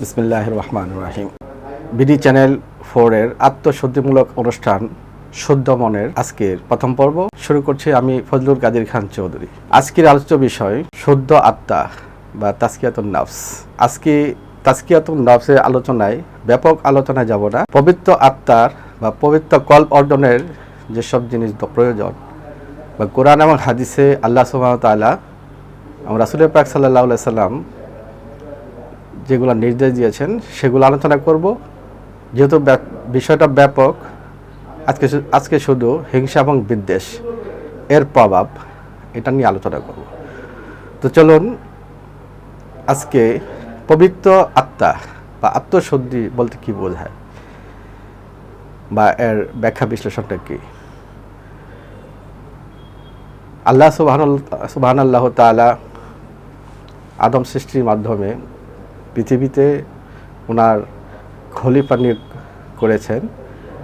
বিসমিল্লাহ রহমান রাহিম BD channel ফোরের আত্মশুদ্ধিমূলক অনুষ্ঠান শুদ্ধ মনের আজকের প্রথম পর্ব। শুরু করছি আমি ফজলুল কাদির খান চৌধুরী। আজকের আলোচ্য বিষয়, শুদ্ধ আত্মা বা তাস্কিয়াতুন নাফস। আজকে তাস্কিয়াতুন নাফসের আলোচনায়, ব্যাপক আলোচনায় যাব না। পবিত্র আত্মার বা পবিত্র কল্প অর্জনের যেসব জিনিস প্রয়োজন বা কোরআন এবং হাদিসে আল্লাহ সুবাহ তাআলা এবং রাসুল পাক সাল্লাহ সাল্লাম যেগুলো নির্দেশ দিয়েছেন, সেগুলো আলোচনা করব। যেহেতু বিষয়টা ব্যাপক, আজকে আজকে শুধু হিংসা এবং বিদ্বেষ এর প্রভাব, এটা নিয়ে আলোচনা করব। তো চলুন, আজকে পবিত্র আত্মা বা আত্মশুদ্ধি বলতে কি বোঝায়? বা এর ব্যাখ্যা বিশ্লেষণটা কি? আল্লাহ সুবাহ সুবাহ আল্লাহ তালা আদম সৃষ্টির মাধ্যমে পৃথিবীতে ওনার খলিফা করেছেন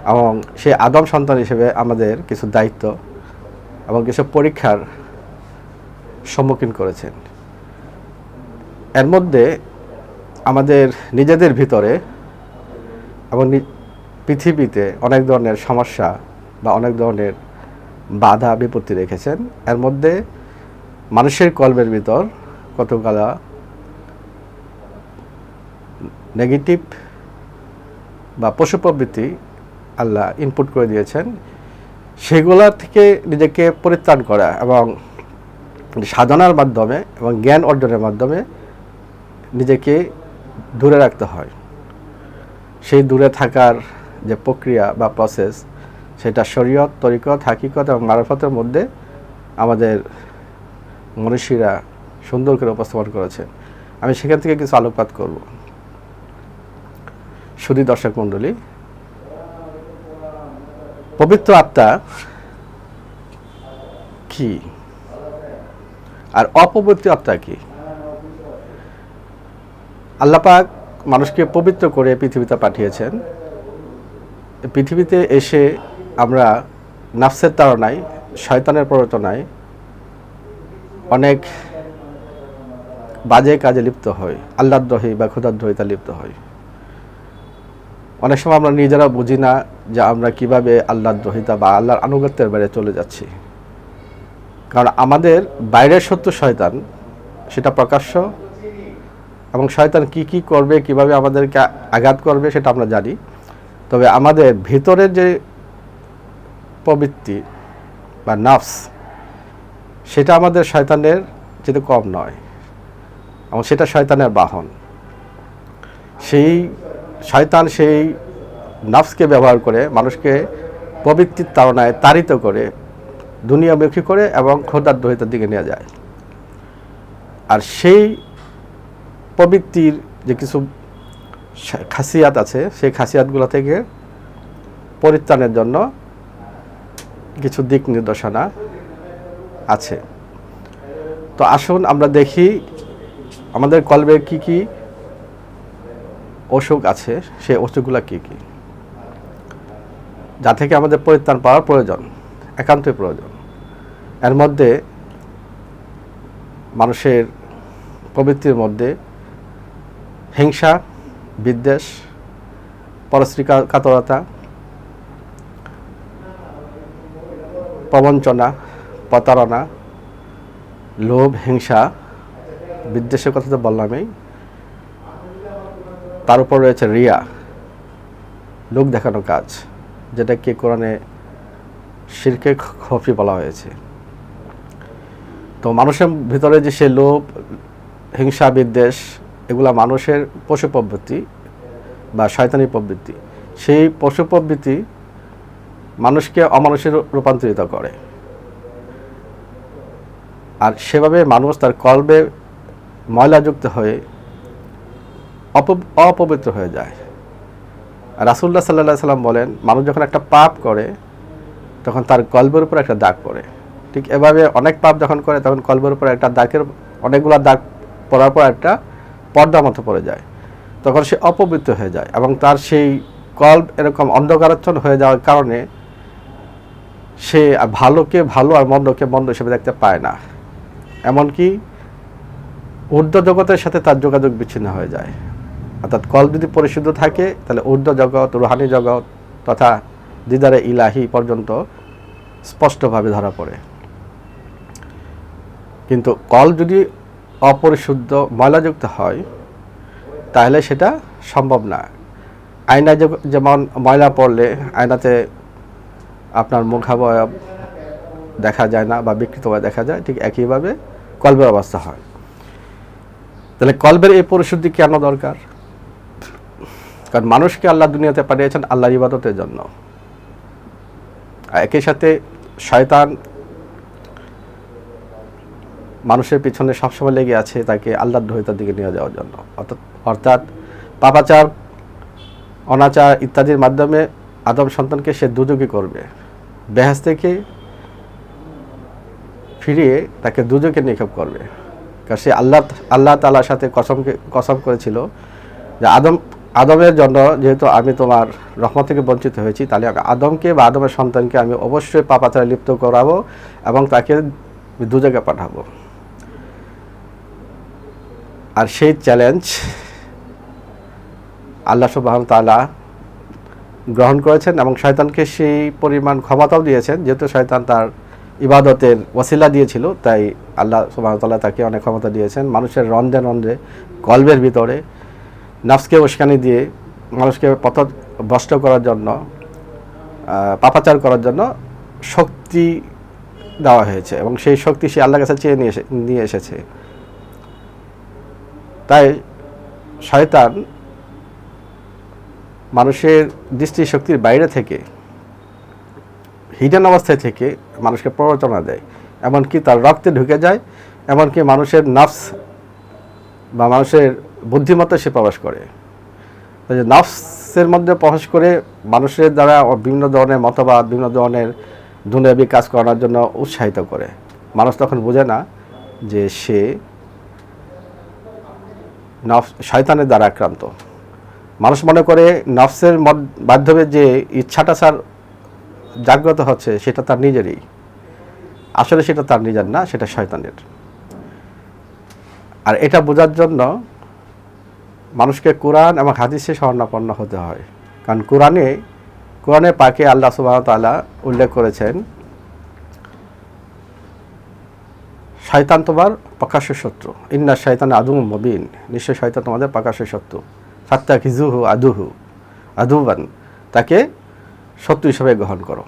এবং সেই আদম সন্তান হিসেবে আমাদের কিছু দায়িত্ব এবং কিছু পরীক্ষার সম্মুখীন করেছেন। এর মধ্যে আমাদের নিজেদের ভিতরে এবং পৃথিবীতে অনেক ধরনের সমস্যা বা অনেক ধরনের বাধা বিপত্তি রেখেছেন। এর মধ্যে মানুষের কল্পের ভিতর কতগুলা নেগেটিভ বা পশু প্রবৃত্তি আল্লাহ ইনপুট করে দিয়েছেন, সেগুলা থেকে নিজেকে পরিত্রাণ করা এবং সাধনার মাধ্যমে এবং জ্ঞান অর্জনের মাধ্যমে নিজেকে দূরে রাখতে হয়। সেই দূরে থাকার যে প্রক্রিয়া বা প্রসেস সেটা শরীয়ত, তরিকত, হাকিকত এবং মারফতের মধ্যে আমাদের মনীষীরা সুন্দর করে উপস্থাপন করেছেন। আমি সেখান থেকে কিছু আলোকপাত করব। সুধী দর্শক মণ্ডলী। পবিত্র আত্মা কি? আর অপবিত্র আত্মা কি? আল্লাপাক মানুষকে পবিত্র করে পৃথিবীতে পাঠিয়েছেন। পৃথিবীতে এসে আমরা নাফসের তাড়নায়, শয়তানের প্ররোচনায় অনেক বাজে কাজে লিপ্ত হই। আল্লাহদ্রোহী বা ক্ষুদাদ্রোহিতা লিপ্ত হই। অনেক সময় আমরা নিজেরা বুঝি না যে আমরা কীভাবে আল্লাহদ্রোহিতা বা আল্লাহর আনুগত্যের বাইরে চলে যাচ্ছি। কারণ আমাদের বাইরের শত্রু শয়তান, সেটা প্রকাশ্য এবং শয়তান কি কি করবে, কীভাবে আমাদেরকে আঘাত করবে সেটা আমরা জানি। তবে আমাদের ভিতরের যে প্রবৃত্তি বা নাফস, সেটা আমাদের শয়তানের যেতে কম নয় এবং সেটা শয়তানের বাহন। সেই শয়তান সেই নফসকে ব্যবহার করে মানুষকে প্রবৃত্তির তাড়নায় তাড়িত করে দুনিয়ামুখী করে এবং খোদার দহিতার দিকে নিয়ে যায়। আর সেই প্রবৃত্তির যে কিছু খাসিয়াত আছে, সেই খাসিয়াতগুলো থেকে পরিত্রাণের জন্য কিছু দিক নির্দেশনা আছে। তো আসুন আমরা দেখি আমাদের কলবে কি কি অসুখ আছে, সে অসুখগুলো কি কি? যা থেকে আমাদের পরিত্রাণ পাওয়ার প্রয়োজন, একান্তই প্রয়োজন। এর মধ্যে মানুষের প্রবৃত্তির মধ্যে হিংসা, বিদ্বেষ পরশ্রী কাতরতা প্রবঞ্চনা, প্রতারণা, লোভ, হিংসা, বিদ্বেষের কথা তো বললামই তার উপর রয়েছে রিয়া। লোক দেখানো কাজ, যেটাকে কোরআনে শিরকে খফি বলা হয়েছে। তো মানুষের ভিতরে যে সে লোভ, হিংসা, বিদ্বেষ, এগুলা মানুষের পশু প্রবৃত্তি বা শয়তানি প্রবৃত্তি সেই পশু প্রবৃত্তি মানুষকে অমানুষে রূ- রূপান্তরিত করে। আর সেভাবে মানুষ তার কল্পে ময়লাযুক্ত হয়ে অপবিত্র হয়ে যায়। রাসুল্লাহ সাল্লাহ সাল্লাম বলেন, মানুষ যখন একটা পাপ করে, তখন তার কল্পের উপর একটা দাগ পড়ে। ঠিক এভাবে অনেক পাপ যখন করে, তখন কল্পের উপর একটা দাগের, অনেকগুলো দাগ পড়ার পর একটা পর্দা মতো পড়ে যায়। তখন সে অপবিত্র হয়ে যায় এবং তার সেই কল্প এরকম অন্ধকারাচ্ছন্ন হয়ে যাওয়ার কারণে সে ভালোকে ভালো আর মন্দকে মন্দ হিসেবে দেখতে পায় না। এমনকি ঊর্ধ্ব জগতের সাথে তার যোগাযোগ বিচ্ছিন্ন হয়ে যায়। অর্থাৎ কল্প যদি পরিশুদ্ধ থাকে, তাহলে ঊর্ধ্ব জগৎ, রুহানি জগৎ তথা দিদারে ইলাহি পর্যন্ত স্পষ্টভাবে ধরা পড়ে। কিন্তু কল যদি অপরিশুদ্ধ, ময়লাযুক্ত হয়, তাহলে সেটা সম্ভব না। আয়নায় যে- যেমন ময়লা পড়লে আয়নাতে আপনার মুখাবয়ব দেখা যায় না বা বিকৃতভাবে দেখা যায়, ঠিক একইভাবে কল্পের অবস্থা হয়। তাহলে কল্পের এই পরিশুদ্ধি কেন দরকার? কারণ মানুষকে আল্লাহ দুনিয়াতে পাঠিয়েছেন আল্লাহর ইবাদতের জন্য। একই সাথে শয়তান মানুষের পিছনে সবসময় লেগে আছে তাকে আল্লাহর দ্রোহিতার দিকে নিয়ে যাওয়ার জন্য। অর্থাৎ অর্থাৎ পাপাচার, অনাচার ইত্যাদির মাধ্যমে আদম সন্তানকে সে দুযোগী করবে। বেহাস থেকে ফিরিয়ে তাকে দুযোগে নিক্ষেপ করবে। কারণ সে আল্লাহ আল্লাহ তালার সাথে কসমকে কসম করেছিল যে আদম আদমের জন্য যেহেতু আমি তোমার রহমত থেকে বঞ্চিত হয়েছি, তাহলে আদমকে বা আদমের সন্তানকে আমি অবশ্যই পাপাচারে লিপ্ত করাবো এবং তাকে দুজায়গায় পাঠাবো। আর সেই চ্যালেঞ্জ আল্লাহ সুবাহ তালা গ্রহণ করেছেন এবং শয়তানকে সেই পরিমাণ ক্ষমতাও দিয়েছেন, যেহেতু শয়তান তার ইবাদতের ওসিলা দিয়েছিল, তাই আল্লাহ সুবাহতাল্লাহ তাকে অনেক ক্ষমতা দিয়েছেন। মানুষের রন্ধে রন্ধে কল্পের ভিতরে নাফসকে উস্কানি দিয়ে মানুষকে পথ ভ্রষ্ট করার জন্য পাপাচার করার জন্য শক্তি দেওয়া হয়েছে এবং সেই শক্তি সে আল্লাহর কাছে চেয়ে নিয়ে নিয়ে এসেছে। তাই শয়তান মানুষের দৃষ্টিশক্তির বাইরে থেকে হিডেন অবস্থায় থেকে মানুষকে প্ররোচনা দেয়। এমনকি তার রক্তে ঢুকে যায়, এমনকি মানুষের নফস বা মানুষের বুদ্ধিমত্তা সে প্রবেশ করে। যে নফসের মধ্যে প্রবেশ করে মানুষের দ্বারা বিভিন্ন ধরনের মতবাদ, বিভিন্ন ধরনের দুনিয়াবি কাজ করার জন্য উৎসাহিত করে। মানুষ তখন বোঝে না যে সে শয়তানের দ্বারা আক্রান্ত। মানুষ মনে করে নফসের মাধ্যমে যে ইচ্ছাটা স্যার জাগ্রত হচ্ছে, সেটা তার নিজেরই। আসলে সেটা তার নিজের না, সেটা শয়তানের। আর এটা বোঝার জন্য মানুষকে কোরআন এবং হাদিসে স্বর্ণাপন্ন হতে হয়। কারণ কোরআনে কোরআনে পাকে আল্লাহ সুবাহ তাআলা উল্লেখ করেছেন, শয়তান তোমার প্রকাশ্য শত্রু। ইন্না শয়তান আদু মবিন। নিশ্চয় শয়তান তোমাদের প্রকাশ্য শত্রু। সাত্তা খিজুহু আদুহু। আদুবান। তাকে শত্রু হিসেবে গ্রহণ করো।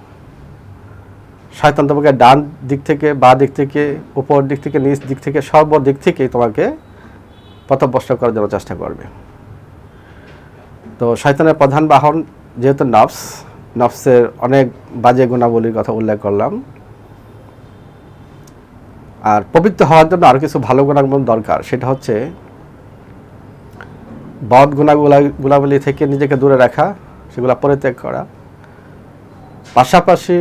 শয়তান তোমাকে ডান দিক থেকে, বা দিক থেকে, উপর দিক থেকে, নিচ দিক থেকে, সর্ব দিক থেকে তোমাকে পথভ্রষ্ট করার জন্য চেষ্টা করবে। তো শয়তানের প্রধান বাহন যেহেতু নফস, নফসের অনেক বাজে গুণাবলীর কথা উল্লেখ করলাম। আর পবিত্র হওয়ার জন্য আরও কিছু ভালো গুণাগুণ দরকার, সেটা হচ্ছে বদ গুণাগুলা, গুণাবলী থেকে নিজেকে দূরে রাখা, সেগুলো পরিত্যাগ করা। পাশাপাশি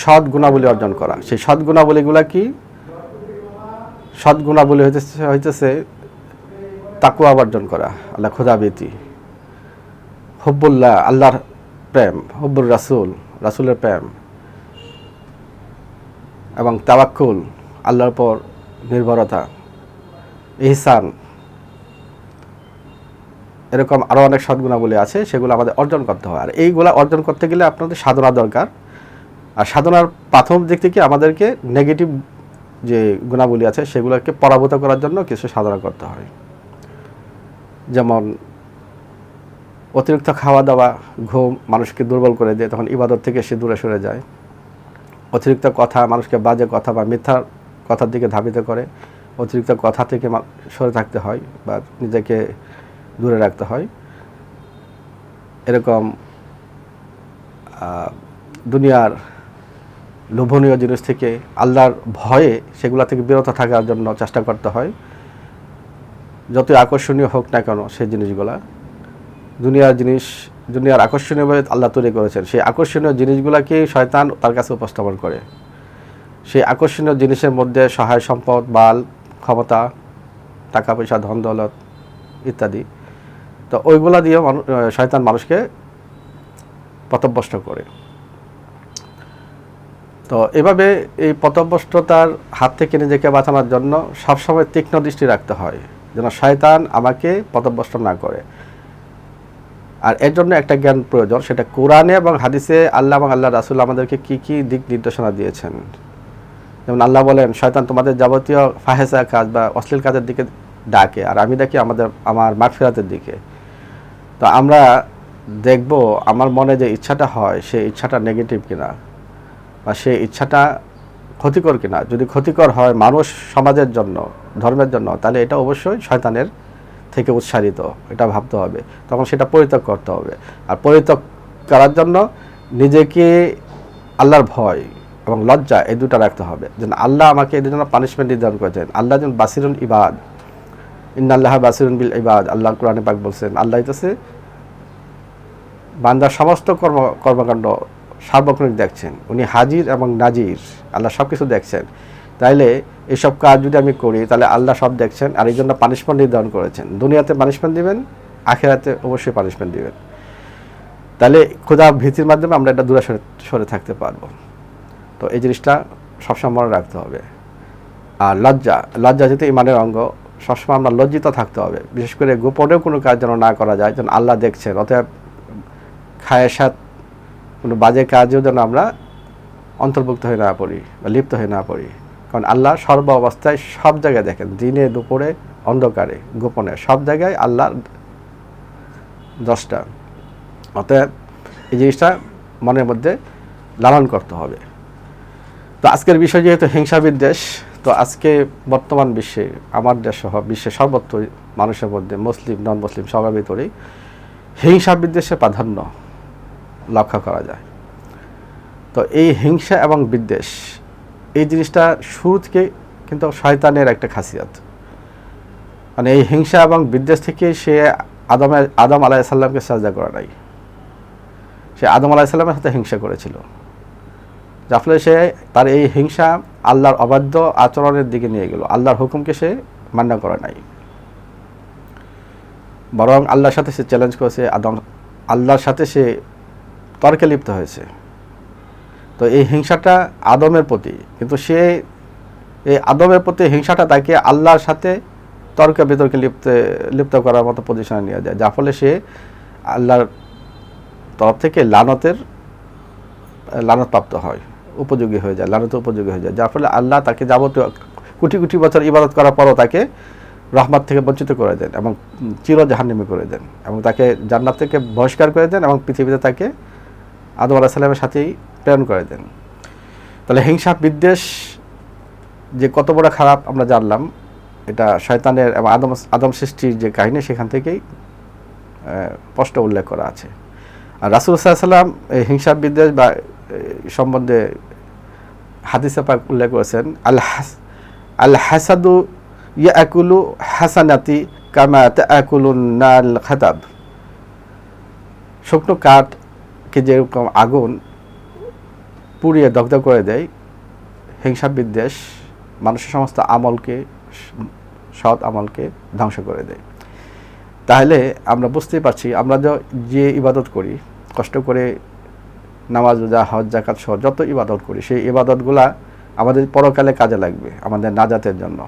সৎ গুণাবলী অর্জন করা। সেই সৎ গুণাবলীগুলা কি? সৎ গুণাবলী হইতেছে হইতেছে তাকুয়া অর্জন করা, আল্লাহ খুদাবিতি হব্বুল্লাহ, আল্লাহর প্রেম, হব্বুর রাসুল, রাসুলের প্রেম। এবং তাওয়াক্কুল, আল্লাহর পর নির্ভরতা, ইহসান। এরকম আরও অনেক সদ্গুণাবলী আছে, সেগুলো আমাদের অর্জন করতে হয়। আর এইগুলা অর্জন করতে গেলে আপনাদের সাধনা দরকার। আর সাধনার প্রাথমিক দিক থেকে আমাদেরকে নেগেটিভ যে গুণাবলী আছে, সেগুলোকে পরাভূত করার জন্য কিছু সাধনা করতে হয়। যেমন অতিরিক্ত খাওয়া দাওয়া, ঘুম মানুষকে দুর্বল করে দেয়, তখন ইবাদত থেকে সে দূরে সরে যায়। অতিরিক্ত কথা মানুষকে বাজে কথা বা মিথ্যা কথার দিকে ধাবিত করে। অতিরিক্ত কথা থেকে সরে থাকতে হয় বা নিজেকে দূরে রাখতে হয়। এরকম দুনিয়ার লোভনীয় জিনিস থেকে আল্লাহর ভয়ে সেগুলা থেকে বিরত থাকার জন্য চেষ্টা করতে হয়। যতই আকর্ষণীয় হোক না কেন সেই জিনিসগুলা দুনিয়ার জিনিস দুনিয়ার আকর্ষণীয়ভাবে আল্লাহ তৈরি করেছেন। সেই আকর্ষণীয় জিনিসগুলোকে শয়তান তার কাছে উপস্থাপন করে। সেই আকর্ষণীয় জিনিসের মধ্যে সহায় সম্পদ বাল ক্ষমতা টাকা পয়সা ধন দৌলত ইত্যাদি। তো ওইগুলা দিয়ে মানু- আহ, শয়তান মানুষকে পথভ্রষ্ট করে। তো এভাবে এই পথভ্রষ্টতার হাত থেকে নিজেকে বাঁচানোর জন্য সবসময় তীক্ষ্ণ দৃষ্টি রাখতে হয়। যেন শয়তান আমাকে পদভ্রষ্ট না করে। আর এর জন্য একটা জ্ঞান প্রয়োজন, সেটা কোরআনে এবং হাদিসে আল্লাহ এবং আল্লাহ রাসুল আমাদেরকে কি কি দিক নির্দেশনা দিয়েছেন? যেমন আল্লাহ বলেন, শয়তান তোমাদের যাবতীয় ফাহেসা কাজ বা অশ্লীল কাজের দিকে ডাকে, আর আমি দেখি আমাদের, আমার মাগফিরাতের দিকে। তো আমরা দেখব আমার মনে যে ইচ্ছাটা হয়, সেই ইচ্ছাটা নেগেটিভ কিনা, বা সেই ইচ্ছাটা ক্ষতিকর কিনা। যদি ক্ষতিকর হয় মানুষ সমাজের জন্য ধর্মের জন্য, তাহলে এটা অবশ্যই শয়তানের থেকে উৎসারিত, এটা ভাবতে হবে। তখন সেটা পরিত্যাগ করতে হবে। আর পরিত্যাগ করার জন্য নিজেকে আল্লাহর ভয় এবং লজ্জা এই দুটো রাখতে হবে। যেন আল্লাহ আমাকে এদের জন্য পানিশমেন্ট নির্ধারণ করেছেন আল্লাহ যেন বাসিরুন ইবাদ, ইন্নাল্লাহ বাসিরুন বিল ইবাদ, আল্লাহ কোরআনে পাক বলছেন, আল্লাহ হইতেছে বান্দার সমস্ত কর্ম, কর্মকাণ্ড সার্বক্ষণিক দেখছেন। উনি হাজির এবং নাজির, আল্লাহ সব কিছু দেখছেন। তাইলে এসব কাজ যদি আমি করি তাহলে আল্লাহ সব দেখছেন আর এই জন্য পানিশমেন্ট নির্ধারণ করেছেন। দুনিয়াতে পানিশমেন্ট দিবেন, আখেরাতে অবশ্যই পানিশমেন্ট দিবেন। তাহলে ক্ষুধা ভীতির মাধ্যমে আমরা এটা দূরে সরে সরে থাকতে পারব। তো এই জিনিসটা সবসময় মনে রাখতে হবে। আর লজ্জা লজ্জা যেহেতু ইমানের অঙ্গ, সবসময় আমরা লজ্জিত থাকতে হবে। বিশেষ করে গোপনেও কোনো কাজ যেন না করা যায়, যেন আল্লাহ দেখছেন। অতএব খায়ের সাথ কোনো বাজে কাজেও যেন আমরা অন্তর্ভুক্ত হয়ে না পড়ি বা লিপ্ত হয়ে না পড়ি। কারণ আল্লাহ সর্ব অবস্থায় সব জায়গায় দেখেন, দিনে, দুপুরে, অন্ধকারে, গোপনে। সব জায়গায় আল্লাহর দশটা। অতএব এই জিনিসটা মনের মধ্যে লালন করতে হবে। তো আজকের বিষয় যেহেতু হিংসা বিদ্বেষ তো আজকে বর্তমান বিশ্বে, আমার দেশ সহ বিশ্বের সর্বত্র মানুষের মধ্যে, মুসলিম নন মুসলিম সবার ভিতরেই হিংসা বিদ্বেষের প্রাধান্য লক্ষ্য করা যায়। তো এই হিংসা এবং বিদ্বেষ এই জিনিসটা শুরু থেকে কিন্তু শয়তানের একটা খাসিয়াত। মানে এই হিংসা এবং বিদ্বেষ থেকে সে আদমের আদম আলাইসাল্লামকে সাজা করা নাই। সে আদম আলাইসাল্লামের সাথে হিংসা করেছিল। যার ফলে সে তার এই হিংসা আল্লাহর অবাধ্য আচরণের দিকে নিয়ে গেল। আল্লাহর হুকুমকে সে মান্য করে নাই। বরং আল্লাহর সাথে সে চ্যালেঞ্জ করেছে, আদম, আল্লাহর সাথে সে তর্কে লিপ্ত হয়েছে। তো এই হিংসাটা আদমের প্রতি। কিন্তু সে এই আদমের প্রতি হিংসাটা তাকে আল্লাহর সাথে তর্ক বিতর্কে লিপ্ত লিপ্ত করার মতো পজিশনে নিয়ে যায়। যার ফলে সে আল্লাহর তরফ থেকে লানতের লানত প্রাপ্ত হয়, উপযোগী হয়ে যায়, লানত উপযোগী হয়ে যায়। যার ফলে আল্লাহ তাকে যাবতীয় কোটি কোটি বছর ইবাদত করার পরও তাকে রহমত থেকে বঞ্চিত করে দেন এবং চির জাহান্নামে করে দেন এবং তাকে জান্নাত থেকে বহিষ্কার করে দেন এবং পৃথিবীতে তাকে আদম আলাহ সাল্লামের সাথেই প্রেরণ করে দেন। তাহলে হিংসা, বিদ্বেষ যে কত বড় খারাপ আমরা জানলাম, এটা শয়তানের এবং আদম আদম সৃষ্টির যে কাহিনী, সেখান থেকেই স্পষ্ট উল্লেখ করা আছে। আর রাসুল সাল্লাম এই হিংসা, বিদ্বেষ বা সম্বন্ধে হাদিসে পাক উল্লেখ করেছেন, আল হাস, আল হাসাদু ইয়াকুলু হাসানাতি কামা তাকুলুন নাল খাতাব। শুকনো কাঠকে যেরকম আগুন পুড়িয়ে দগ্ধ করে দেয় হিংসা বিদ্বেষ, মানুষের সমস্ত আমলকে, সৎ আমলকে ধ্বংস করে দেয়। তাহলে আমরা বুঝতেই পারছি, আমরা যে ইবাদত করি, কষ্ট করে নামাজ, রোজা, হজ জাকাত সহ যত ইবাদত করি, সেই ইবাদতগুলা আমাদের পরকালে কাজে লাগবে, আমাদের নাজাতের জন্য।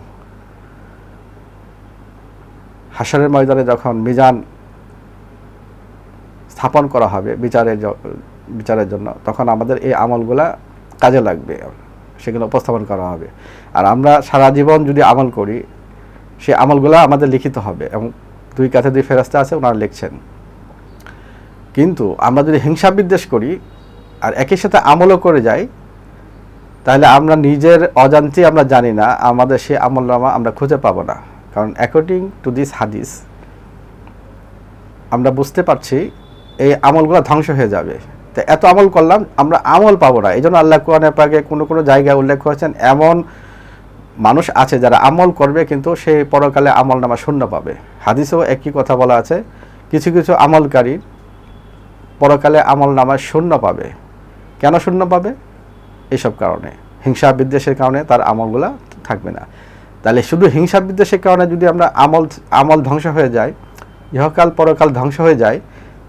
হাসরের ময়দানে যখন মিজান স্থাপন করা হবে বিচারের বিচারের জন্য, তখন আমাদের এই আমলগুলা কাজে লাগবে। সেগুলো উপস্থাপন করা হবে। আর আমরা সারা জীবন যদি আমল করি সেই আমলগুলা আমাদের লিখিত হবে এবং দুই কাছে দুই ফেরাস্তা আছে, ওনারা লিখছেন। কিন্তু আমরা যদি হিংসা বিদ্বেষ করি আর একই সাথে আমলও করে যাই, তাহলে আমরা নিজের অজান্তে আমরা জানি না, আমাদের সেই আমল নামা আমরা খুঁজে পাবো না। কারণ অ্যাকর্ডিং টু দিস হাদিস আমরা বুঝতে পারছি এই আমলগুলো ধ্বংস হয়ে যাবে। তো এত আমল করলাম, আমরা আমল পাবো না। এই জন্য আল্লাহ কোরআনের পাকে কোনো কোনো জায়গায় উল্লেখ করেছেন, এমন মানুষ আছে যারা আমল করবে কিন্তু সে পরকালে আমল নামা শূন্য পাবে। হাদিসেও একই কথা বলা আছে, কিছু কিছু আমলকারী পরকালে আমল নামা শূন্য পাবে। কেন শূন্য পাবে? এসব কারণে। হিংসা বিদ্বেষের কারণে তার আমলগুলা থাকবে না। তাহলে শুধু হিংসা বিদ্বেষের কারণে যদি আমরা আমল আমল ধ্বংস হয়ে যায়, ইহকাল পরকাল ধ্বংস হয়ে যায়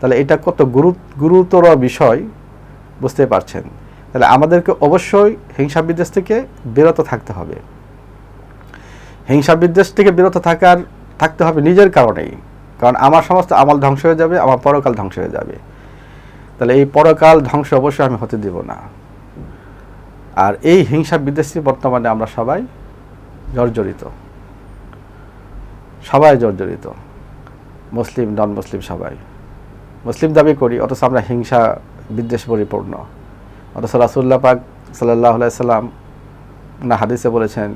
তাহলে এটা কত গুরু গুরুতর বিষয় বুঝতে পারছেন। তাহলে আমাদেরকে অবশ্যই হিংসা বিদ্বেষ থেকে বিরত থাকতে হবে। হিংসা বিদ্বেষ থেকে বিরত থাকার, থাকতে হবে নিজের কারণেই। কারণ আমার সমস্ত আমল ধ্বংস হয়ে যাবে, আমার পরকাল ধ্বংস হয়ে যাবে। তাহলে এই পরকাল ধ্বংস অবশ্যই আমি হতে দেব না। আর এই হিংসা বিদ্বেষী বর্তমানে আমরা সবাই জর্জরিত। সবাই জর্জরিত। মুসলিম নন মুসলিম সবাই। মুসলিম দাবি করি, অথচ আমরা হিংসা বিদ্বেষ পরিপূর্ণ। অথচ রাসুল্লাহ পাক সাল্লাহ সাল্লাম না হাদিসে বলেছেন,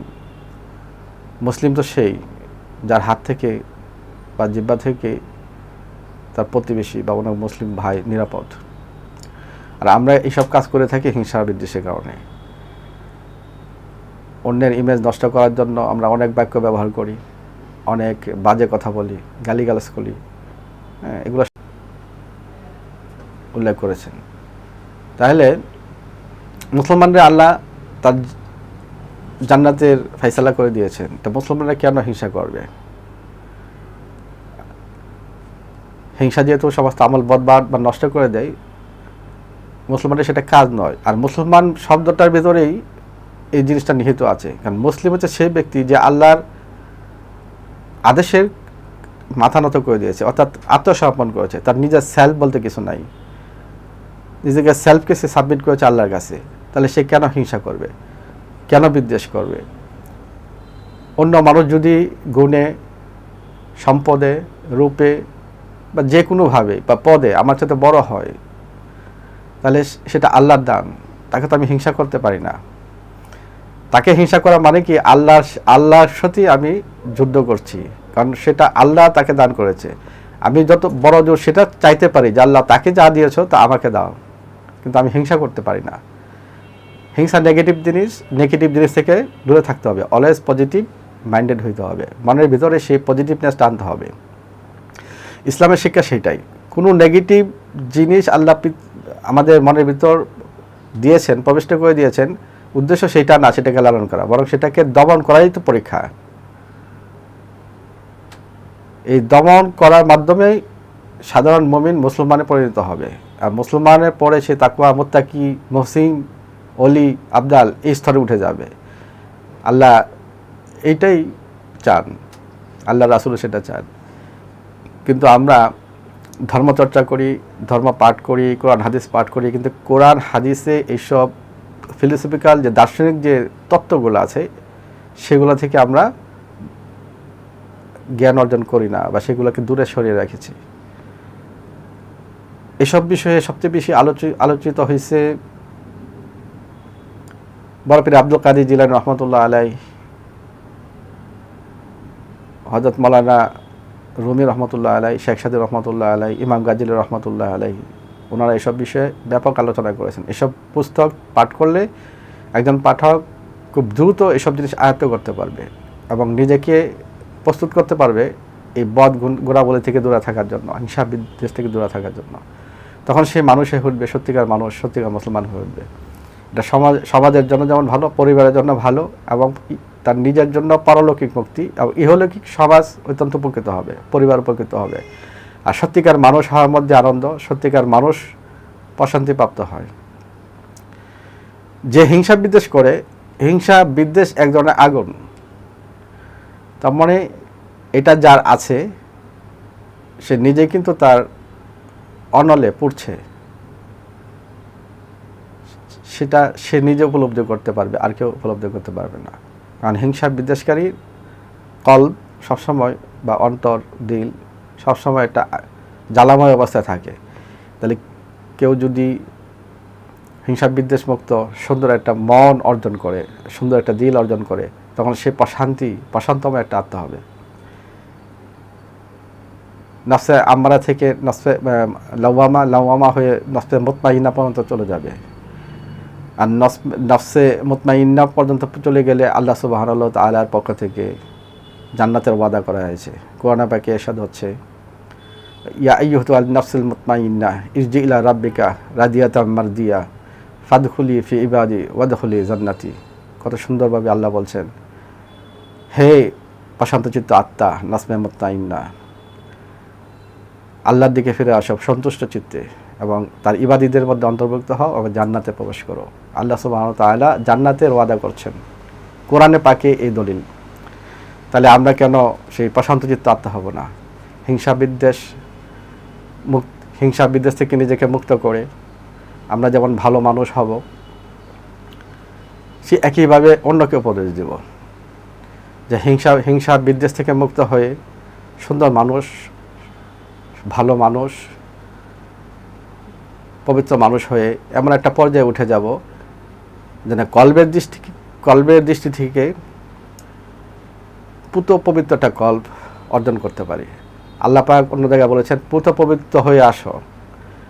মুসলিম তো সেই যার হাত থেকে বা জিব্বা থেকে তার প্রতিবেশী বা অনেক মুসলিম ভাই নিরাপদ। আর আমরা এইসব কাজ করে থাকি হিংসা বিদ্বেষের কারণে। অন্যের ইমেজ নষ্ট করার জন্য আমরা অনেক বাক্য ব্যবহার করি, অনেক বাজে কথা বলি, গালিগালাজ করি হ্যাঁ এগুলো উল্লেখ করেছেন। তাহলে মুসলমানরা আল্লাহ তার জান্নাতের ফয়সালা করে দিয়েছেন, তা মুসলমানরা কেন হিংসা করবে? হিংসা যেহেতু সমস্ত আমল বদবাদ বা নষ্ট করে দেয় মুসলমানের সেটা কাজ নয়। আর মুসলমান শব্দটার ভেতরেই এই জিনিসটা নিহিত আছে। কারণ মুসলিম হচ্ছে সেই ব্যক্তি যে আল্লাহর আদেশের মাথা নত করে দিয়েছে, অর্থাৎ আত্মসমর্পণ করেছে। তার নিজের সেলফ বলতে কিছু নাই। নিজেকে সেলফকে সে সাবমিট করেছে আল্লাহর কাছে, তাহলে সে কেন হিংসা করবে? কেন বিদ্বেষ করবে? অন্য মানুষ যদি গুণে, সম্পদে, রূপে বা যে কোনোভাবে বা পদে আমার সাথে বড় হয়, তাহলে সেটা আল্লাহর দান, তাকে তো আমি হিংসা করতে পারি না। তাকে হিংসা করা মানে কি? আল্লাহ আল্লাহর সাথে আমি যুদ্ধ করছি, কারণ সেটা আল্লাহ তাকে দান করেছে। আমি যত বড় জোর সেটা চাইতে পারি যে আল্লাহ তাকে যা দিয়েছ তা আমাকে দাও। কিন্তু আমি হিংসা করতে পারি না। হিংসা নেগেটিভ জিনিস নেগেটিভ জিনিস থেকে দূরে থাকতে হবে। অলওয়েজ পজিটিভ মাইন্ডেড হইতে হবে। মনের ভিতরে সেই পজিটিভনেসটা আনতে হবে। ইসলামের শিক্ষা সেটাই কোনো নেগেটিভ জিনিস আল্লাহ আমাদের মনের ভিতর দিয়েছেন, প্রবিষ্ট করে দিয়েছেন, উদ্দেশ্য সেটা না, সেটাকে লালন করা। বরং সেটাকে দমন করাই তো পরীক্ষা। এই দমন করার মাধ্যমে সাধারণ মমিন মুসলমানে পরিণত হবে। মুসলমানের পরে সে তাকুয়া মোত্তাকি, মহসিন, অলি, আবদাল এই স্তরে উঠে যাবে। আল্লাহ এইটাই চান। আল্লাহ রাসুল সেটা চান। কিন্তু আমরা ধর্মচর্চা করি, ধর্ম পাঠ করি, কোরআন, হাদিস পাঠ করি, কিন্তু কোরআন, হাদিসে এইসব ফিলোসফিক্যাল যে দার্শনিক যে তত্ত্বগুলো আছে, সেগুলো থেকে আমরা জ্ঞান অর্জন করি না বা সেগুলোকে দূরে সরিয়ে রেখেছি। এসব বিষয়ে সবচেয়ে বেশি আলোচিত হয়েছে বরফির আব্দুল কাদির জিলান রহমতুল্লাহ আলাই হজরত মৌলানা রুমি রহমতুল্লাহ আলাই, শেখ সাদির রহমতুল্লাহ আলাই, ইমাম গাজিল রহমতুল্লাহ আলাই, ওনারা এসব বিষয়ে ব্যাপক আলোচনা করেছেন। এসব পুস্তক পাঠ করলে একজন পাঠক খুব দ্রুত এসব জিনিস আয়ত্ত করতে পারবে এবং নিজেকে প্রস্তুত করতে পারবে এই বদ গোড়াবলি থেকে দূরে থাকার জন্য হিংসা বিদ্বেষ থেকে দূরে থাকার জন্য। তখন সে মানুষ হয়ে উঠবে, সত্যিকার মানুষ, সত্যিকার মুসলমান হয়ে উঠবে। এটা সমাজ, সমাজের জন্য যেমন ভালো, পরিবারের জন্য ভালো, এবং তার নিজের জন্য পারলৌকিক মুক্তি, এবং ইহলৌকিক সমাজ অত্যন্ত উপকৃত হবে, পরিবার উপকৃত হবে। আর সত্যিকার মানুষ হওয়ার মধ্যে আনন্দ, সত্যিকার মানুষ প্রশান্তি প্রাপ্ত হয়। যে হিংসা বিদ্বেষ করে, হিংসা বিদ্বেষ এক ধরনের আগুন। তার মানে এটা যার আছে, সে নিজে কিন্তু তার অনলে পড়ছে, সেটা সে নিজে উপলব্ধি করতে পারবে, আর কেউ উপলব্ধি করতে পারবে না। কারণ হিংসা বিদ্বেষকারী কল সবসময় বা অন্তর, দিল সবসময় একটা জ্বালাময় অবস্থায় থাকে। তাহলে কেউ যদি হিংসা বিদ্বেষ মুক্ত সুন্দর একটা মন অর্জন করে, সুন্দর একটা দিল অর্জন করে, তখন সে প্রশান্তি, প্রশান্তময় একটা আত্মা হবে। নফসে আমরা থেকে নফসে লওয়ামা লওয়ামা হয়ে নফসে মোতমাইনা পর্যন্ত চলে যাবে। আর নফসে মোতমাইন্না পর্যন্ত চলে গেলে আল্লাহ সুবাহন তালার পক্ষ থেকে জান্নাতের ওয়াদা করা হয়েছে। কোরআনা পাকে এসাদ হচ্ছে, ইয়া আইয়ুহতু আল নফসুল মুতমাইন্না, ইরজি ইলা রাব্বিকা রাদিয়াতা মারদিয়া, ফাদখুলি ফি ইবাদি ওয়াদখুলি জান্নাতি। কত সুন্দরভাবে আল্লাহ বলছেন, হে প্রশান্তচিত্ত আত্মা নাসমে মুতমাইন্না আল্লাহর দিকে ফিরে আসো, সন্তুষ্ট চিত্তে এবং তার ইবাদিদের মধ্যে অন্তর্ভুক্ত হও এবং জান্নাতে প্রবেশ করো। আল্লাহ সুবাহ তালা জান্নাতের ওয়াদা করছেন। কোরআনে পাকে এই দলিল। তাহলে আমরা কেন সেই প্রশান্ত চিত্ত আত্মা হব না? হিংসা বিদ্বেষ মুক্ত, হিংসা বিদ্বেষ থেকে নিজেকে মুক্ত করে আমরা যেমন ভালো মানুষ হব সে একইভাবে অন্যকে উপদেশ দেব। যে হিংসা হিংসা বিদ্বেষ থেকে মুক্ত হয়ে সুন্দর মানুষ ভালো মানুষ, পবিত্র মানুষ হয়ে এমন একটা পর্যায়ে উঠে যাব যেন কল্পের দৃষ্টি কল্পের দৃষ্টি থেকে পুত পবিত্রটা কল্প অর্জন করতে পারি। আল্লাহ পাক অন্য জায়গায় বলেছেন, পুত পবিত্র হয়ে আসো।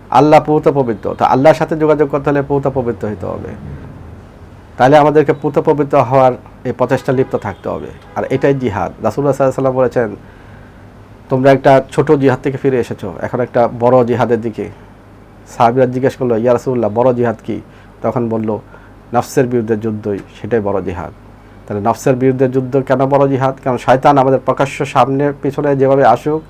আল্লাহ পৌত পবিত্র। তা আল্লাহর সাথে যোগাযোগ করতে হলে পৌত পবিত্র হইতে হবে। তাহলে আমাদেরকে পুত পবিত্র হওয়ার এই প্রচেষ্টা লিপ্ত থাকতে হবে। আর এটাই জিহাদ। রাসুল্লাহ সাল্লাম বলেছেন তোমরা একটা ছোট জিহাদ থেকে ফিরে এসেছ। এখন একটা বড় জিহাদের দিকে। সাহাবিরা জিজ্ঞেস করল, ইয়া রাসুল্লাহ বড় জিহাদ কি? তখন বলল, নফসের বিরুদ্ধে যুদ্ধই, সেটাই বড় জিহাদ। তাহলে নফসের বিরুদ্ধে যুদ্ধ কেন বড় জিহাদ? কারণ শয়তান আমাদের প্রকাশ্য সামনে, পিছনে যেভাবে আসুক,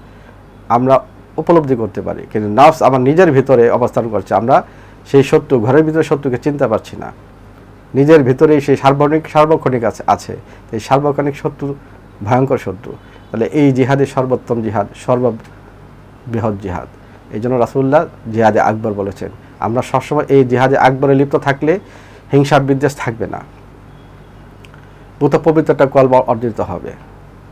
আমরা উপলব্ধি করতে পারি। কিন্তু নফস আমার নিজের ভিতরে অবস্থান করছে। আমরা সেই শত্রু ঘরের ভিতরে শত্রুকে চিনতে পারছি না। নিজের ভিতরেই সেই সার্বক্ষণিক সার্বক্ষণিক আছে আছে। এই সার্বক্ষণিক শত্রু ভয়ঙ্কর শত্রু তাহলে এই জিহাদের সর্বোত্তম জিহাদ, সর্ববৃহৎ জিহাদ। এই জন্য রাসুল্লাহ জিহাদে আকবর বলেছেন, আমরা সবসময় এই জিহাদে আকবরে লিপ্ত থাকলে হিংসা বিদ্বেষ থাকবে না। পুত পবিত্রটা কল্প অর্জিত হবে।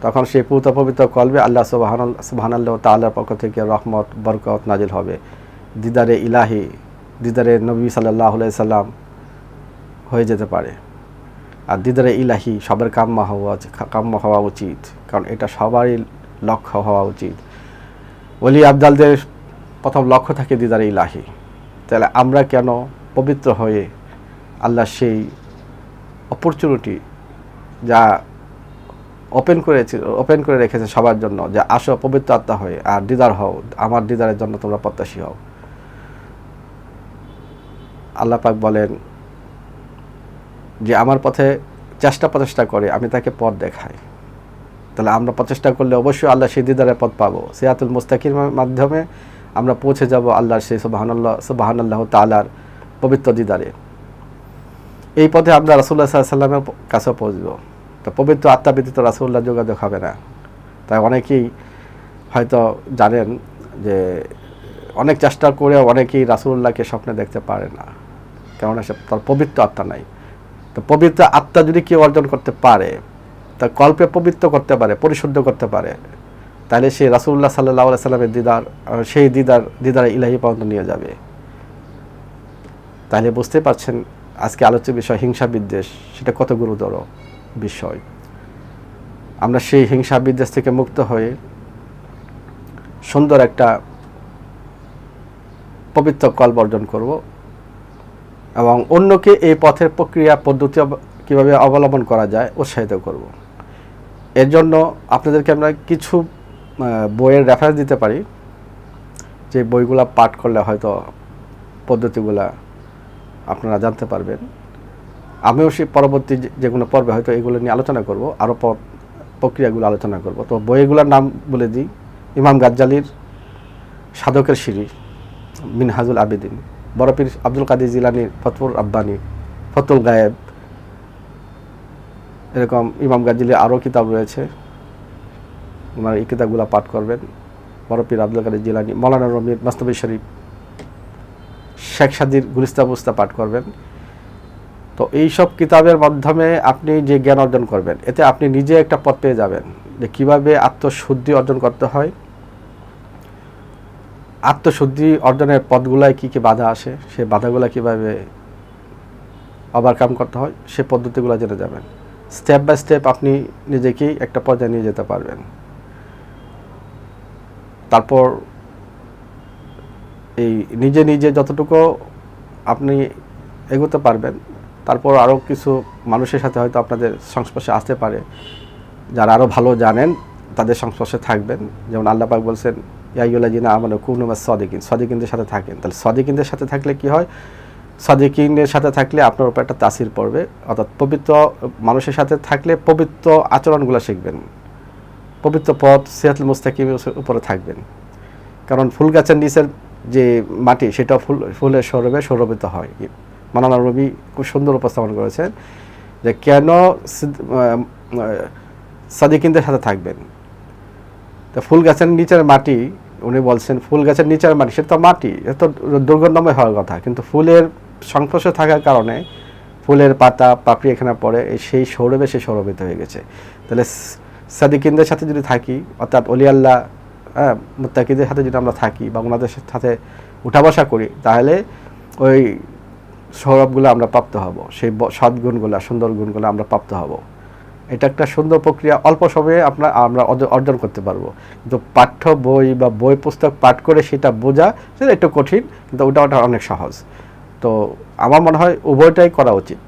তখন সেই পুত পবিত্র কলবে আল্লাহ সুবাহান সুবাহানাল্লাহ তাল্লার পক্ষ থেকে রহমত, বরকত নাজিল হবে। দিদারে ইলাহি, দিদারে নবী সাল্লাহ সাল্লাম হয়ে যেতে পারে। আর দিদারে ইলাহি, সবার কাম্য হওয়া কাম্য হওয়া উচিত। কারণ এটা সবারই লক্ষ্য হওয়া উচিত। ওলি আবদালদের প্রথম লক্ষ্য থাকে দিদারে ইলাহি। তাহলে আমরা কেন পবিত্র হয়ে আল্লাহ সেই অপরচুনিটি যা ওপেন করেছে ওপেন করে রেখেছে সবার জন্য, যে আসো পবিত্র আত্মা হয়ে, আর দিদার হও, আমার দিদারের জন্য তোমরা প্রত্যাশী হও। আল্লাহ পাক বলেন যে আমার পথে চেষ্টা প্রচেষ্টা করে, আমি তাকে পথ দেখাই। তাহলে আমরা প্রচেষ্টা করলে অবশ্যই আল্লাহ সেই দিদারের পথ পাবো। সিয়াতুল মুস্তাকির মাধ্যমে আমরা পৌঁছে যাব আল্লাহর সেই সুবাহান্লাহ সুবাহান্লাহ তালার পবিত্র দিদারে। এই পথে আমরা রাসুল্লাহ সাল্লামের কাছে পৌঁছব। তো পবিত্র আত্মা ব্যতীত রাসুল্লাহ যোগাযোগ হবে না। তাই অনেকেই হয়তো জানেন যে অনেক চেষ্টা করে অনেকেই রাসুল্লাহকে স্বপ্নে দেখতে পারে না। কেননা সে তার পবিত্র আত্মা নাই। তো পবিত্র আত্মা যদি কেউ অর্জন করতে পারে তা কল্পে পবিত্র করতে পারে, পরিশুদ্ধ করতে পারে। তাহলে সে রাসুল্লাহ সাল্লাহ সাল্লামের দিদার, সেই দিদার দিদার ইলাহি পর্যন্ত নিয়ে যাবে। তাহলে বুঝতে পারছেন আজকে আলোচ্য বিষয় হিংসা বিদ্বেষ, সেটা কত গুরুতর বিষয়। আমরা সেই হিংসা বিদ্বেষ থেকে মুক্ত হয়ে সুন্দর একটা পবিত্র কল বর্জন করব এবং অন্যকে এই পথের প্রক্রিয়া পদ্ধতি কীভাবে অবলম্বন করা যায় উৎসাহিত করব। এর জন্য আপনাদেরকে আমরা কিছু বইয়ের রেফারেন্স দিতে পারি, যে বইগুলা পাঠ করলে হয়তো পদ্ধতিগুলা আপনারা জানতে পারবেন। আমিও সেই পরবর্তী যে যেগুলো পর্বে হয়তো এগুলো নিয়ে আলোচনা করব, আরও প্রক্রিয়াগুলো আলোচনা করব। তো বইগুলোর নাম বলে দিই, ইমাম গাজ্জালির সাধকের সিঁড়ি, মিনহাজুল আবেদিন বরফির আব্দুল কাদির জিলানির ফতুর আব্বানি, ফতুল গায়েব এরকম ইমাম গাজ্জালির আরও কিতাব রয়েছে। ওনার এই কিতাবগুলো পাঠ করবেন। বরফির আব্দুল কাদির জিলানি, মৌলানা রমির মাস্তবী শরীফ, শেখ সাদির গুলিস্তা বুস্তা পাঠ করবেন। তো এই সব কিতাবের মাধ্যমে আপনি যে জ্ঞান অর্জন করবেন, এতে আপনি নিজে একটা পথ পেয়ে যাবেন যে কীভাবে আত্মশুদ্ধি অর্জন করতে হয়। আত্মশুদ্ধি অর্জনের পথগুলায় কী কী বাধা আসে, সে বাধাগুলো কীভাবে ওভারকাম করতে হয়, সে পদ্ধতিগুলো জেনে যাবেন। স্টেপ বাই স্টেপ আপনি নিজেকেই একটা পর্যায়ে নিয়ে যেতে পারবেন। তারপর এই নিজে নিজে যতটুকু আপনি এগোতে পারবেন, তারপর আরও কিছু মানুষের সাথে হয়তো আপনাদের সংস্পর্শে আসতে পারে। যারা আরও ভালো জানেন, তাদের সংস্পর্শে থাকবেন। যেমন আল্লাহ পাক বলছেন ইয়াইউল্লা জিনা আমাদের কুনুমা সদিকিন। সদিকিনদের সাথে থাকেন। তাহলে সদিকিনদের সাথে থাকলে কি হয়? সদিকিনের সাথে থাকলে আপনার উপর একটা তাসির পড়বে। অর্থাৎ পবিত্র মানুষের সাথে থাকলে পবিত্র আচরণগুলো শিখবেন। পবিত্র পথ সিয়াতুল মুস্তাকিমের উপরে থাকবেন। কারণ ফুল গাছের নিচের যে মাটি সেটা ফুল, ফুলের সৌরভে সৌরভিত হয়। মানানা রবি খুব সুন্দর উপস্থাপন করেছেন যে কেন সাদিকিনদের সাথে থাকবেন। তো ফুল গাছের নিচের মাটি, উনি বলছেন ফুল গাছের নিচের মাটি সেটা তো মাটি এটা তো দুর্গন্ধময় হওয়ার কথা। কিন্তু ফুলের সংস্পর্শে থাকার কারণে ফুলের পাতা পাপড়ি এখানে পড়ে সেই সৌরভে সে সৌরভিত হয়ে গেছে। তাহলে সাদিকিনদের সাথে যদি থাকি, অর্থাৎ অলিয়াল্লাহ হ্যাঁ মুত্তাকিদের সাথে যদি আমরা থাকি বা ওনাদের সাথে উঠা বসা করি, তাহলে ওই সৌরভগুলো আমরা প্রাপ্ত হব। সেই সদ্গুণগুলো সুন্দর গুণগুলো আমরা প্রাপ্ত হব। এটা একটা সুন্দর প্রক্রিয়া। অল্প সময়ে আপনার আমরা অর্জ- অর্জন করতে পারব। কিন্তু পাঠ্য বই বা বই পুস্তক পাঠ করে সেটা বোঝা, সেটা একটু কঠিন, কিন্তু ওটা ওটা অনেক সহজ। তো আমার মনে হয় উভয়টাই করা উচিত।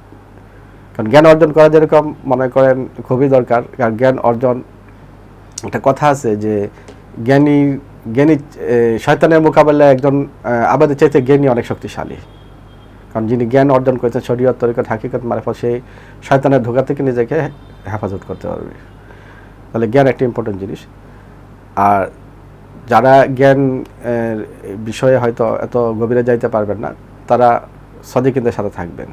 কারণ জ্ঞান অর্জন করা যেরকম মনে করেন খুবই দরকার কারণ জ্ঞান অর্জন একটা কথা আছে যে জ্ঞানী জ্ঞানী শয়তানের মোকাবেলায় একজন আহ, আবাদের চাইতে জ্ঞানী অনেক শক্তিশালী। কারণ যিনি জ্ঞান অর্জন করেছেন শরীয়ত তরিকত হাকিকত মারফত সেই শয়তানের ধোকা থেকে নিজেকে হেফাজত করতে পারবে। তাহলে জ্ঞান একটা ইম্পর্টেন্ট জিনিস। আর যারা জ্ঞান বিষয়ে হয়তো এত গভীরে যাইতে পারবেন না তারা সদিকিনদের সাথে থাকবেন।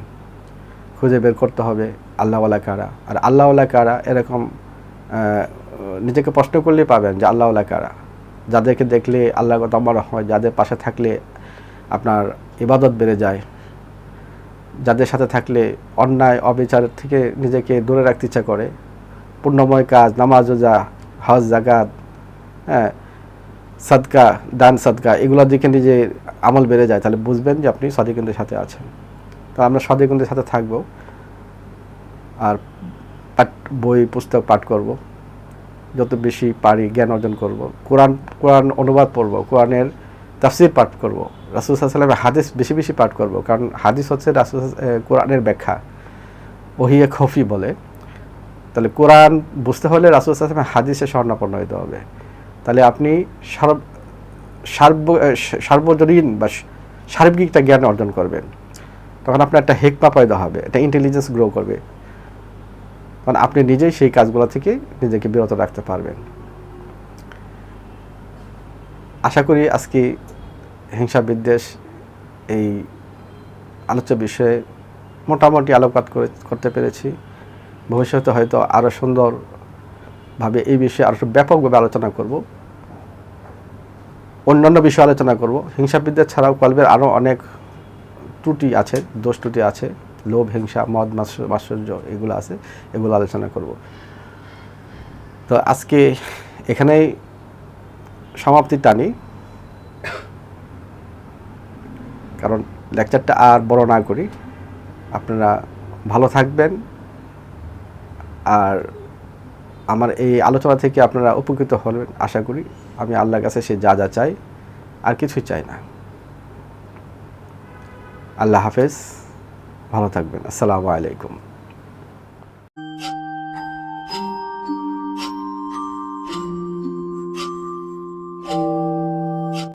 খুঁজে বের করতে হবে আল্লাহওয়ালা কারা। আর আল্লাহওয়ালা কারা এরকম নিজেকে প্রশ্ন করলেই পাবেন যে আল্লাহওয়ালা কারা। যাদেরকে দেখলে আল্লাহ আমার হয়, যাদের পাশে থাকলে আপনার ইবাদত বেড়ে যায়। যাদের সাথে থাকলে অন্যায়, অবিচার থেকে নিজেকে দূরে রাখতে ইচ্ছা করে। পুণ্যময় কাজ, নামাজ, রোজা, হজ জাগাত হ্যাঁ সাদকা, দান সাদকা এগুলোর দিকে নিজে আমল বেড়ে যায়, তাহলে বুঝবেন যে আপনি সদিকেন্দ্রের সাথে আছেন। তো আমরা সদিকেন্দ্রের সাথে থাকব আর পাঠ, বই, পুস্তক পাঠ করব। যত বেশি পারি জ্ঞান অর্জন করব। কোরআন কোরআন অনুবাদ পড়ব, কোরআনের তাফসির পাঠ করব। রাসুল সাল্লামের হাদিস বেশি বেশি পাঠ করব, কারণ হাদিস হচ্ছে রাসুল কোরআনের ব্যাখ্যা। ওহিয়ে খফি বলে। তাহলে কোরআন বুঝতে হলে রাসুল সাল্লামের হাদিসে স্বর্ণাপন্ন হতে হবে। তাহলে আপনি সর্ব, সার্ব সার্বজনীন বা সার্বিকটা জ্ঞান অর্জন করবেন। তখন আপনার একটা হেকমা পয়দা হবে, একটা ইন্টেলিজেন্স গ্রো করবে। কারণ আপনি নিজেই সেই কাজগুলো থেকে নিজেকে বিরত রাখতে পারবেন। আশা করি আজকে হিংসা বিদ্বেষ এই আলোচ্য বিষয়ে মোটামুটি আলোকপাত করে, করতে পেরেছি। ভবিষ্যতে হয়তো আরও সুন্দরভাবে এই বিষয়ে আরও ব্যাপকভাবে আলোচনা করব। অন্যান্য বিষয়ে আলোচনা করব। হিংসা বিদ্বেষ ছাড়াও কল্পের আরও অনেক ত্রুটি আছে, দোষ ত্রুটি আছে, লোভ, হিংসা, মদ মাৎসর্য এগুলো আছে, এগুলো আলোচনা করব। তো আজকে এখানেই সমাপ্তি টানি। কারণ লেকচারটা আর বড় না করি। আপনারা ভালো থাকবেন। আর আমার এই আলোচনা থেকে আপনারা উপকৃত হবেন, আশা করি। আমি আল্লাহর কাছে সে যা যা চাই, আর কিছুই চাই না। আল্লাহ হাফেজ, ভালো থাকবেন। আসসালামু আলাইকুম।